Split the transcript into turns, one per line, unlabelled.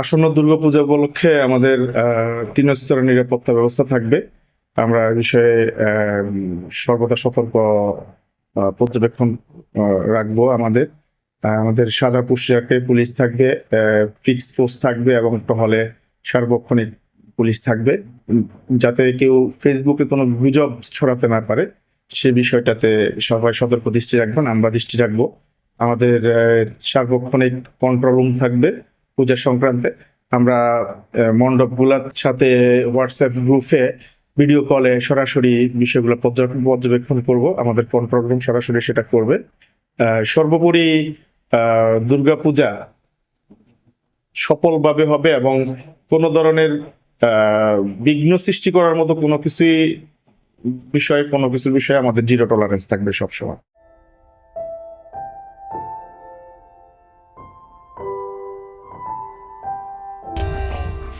আসন্ন দুর্গাপূজা উপলক্ষে আমাদের তিন স্তরের নিরাপত্তা ব্যবস্থা থাকবে। আমরা এ বিষয়ে সর্বদা সতর্ক পর্যবেক্ষণ রাখব আমাদের। আমাদের সাদা পোশাকে পুলিশ থাকবে ফিক্স ফোর্স থাকবে এবং টহলে সার্বক্ষণিক পুলিশ থাকবে। যাতে কেউ ফেসবুকে কোনো গুজব ছড়াতে না পারে, সে বিষয়টাতে সবাই সতর্ক দৃষ্টি রাখবেন, আমরা দৃষ্টি রাখব। আমাদের সার্বক্ষণিক কন্ট্রোল রুম থাকবে। পূজা সংক্রান্তে। আমরা মণ্ডপগুলোর সাথে হোয়াটসঅ্যাপ গ্রুপে ভিডিও কলে সরাসরি বিষয়গুলো পর্য- পর্যবেক্ষণ করব। আমাদের কন্ট্রোল রুম সরাসরি সেটা করবে। সর্বোপরি দুর্গাপূজা সফলভাবে হবে এবং কোনো ধরনের বিঘ্ন সৃষ্টি করার মতো কোনো কিছুই, বিষয়ে, কোনো কিছুর বিষয়ে আমাদের জিরো টলারেন্স থাকবে সবসময়।